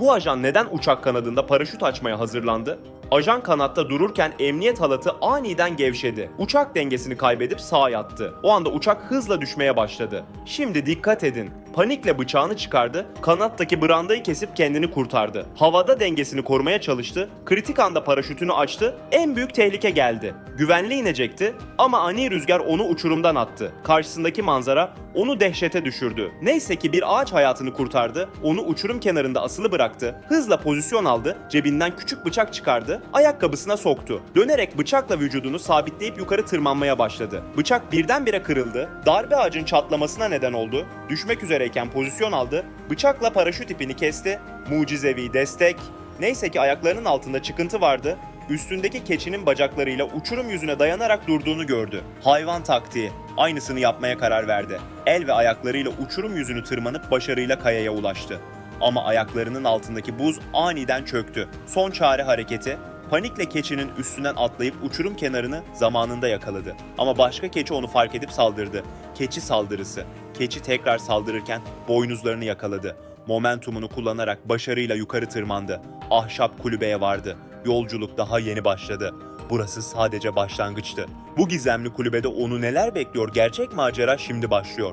Bu ajan neden uçak kanadında paraşüt açmaya hazırlandı? Ajan kanatta dururken emniyet halatı aniden gevşedi. Uçak dengesini kaybedip sağa yattı. O anda uçak hızla düşmeye başladı. Şimdi dikkat edin. Panikle bıçağını çıkardı, kanattaki brandayı kesip kendini kurtardı. Havada dengesini korumaya çalıştı, kritik anda paraşütünü açtı, en büyük tehlike geldi. Güvenli inecekti ama ani rüzgar onu uçurumdan attı. Karşısındaki manzara onu dehşete düşürdü. Neyse ki bir ağaç hayatını kurtardı, onu uçurum kenarında asılı bıraktı, hızla pozisyon aldı, cebinden küçük bıçak çıkardı, ayakkabısına soktu. Dönerek bıçakla vücudunu sabitleyip yukarı tırmanmaya başladı. Bıçak birdenbire kırıldı, darbe ağacın çatlamasına neden oldu, düşmek üzereyken pozisyon aldı, bıçakla paraşüt ipini kesti, mucizevi destek, Neyse ki ayaklarının altında çıkıntı vardı, üstündeki keçinin bacaklarıyla uçurum yüzüne dayanarak durduğunu gördü. Hayvan taktiği. Aynısını yapmaya karar verdi. El ve ayaklarıyla uçurum yüzünü tırmanıp başarıyla kayaya ulaştı. Ama ayaklarının altındaki buz aniden çöktü. Son çare hareketi panikle keçinin üstünden atlayıp uçurum kenarını zamanında yakaladı. Ama başka keçi onu fark edip saldırdı. Keçi saldırısı. Keçi tekrar saldırırken boynuzlarını yakaladı. Momentumunu kullanarak başarıyla yukarı tırmandı. Ahşap kulübeye vardı. Yolculuk daha yeni başladı. Burası sadece başlangıçtı. Bu gizemli kulübede onu neler bekliyor gerçek macera şimdi başlıyor.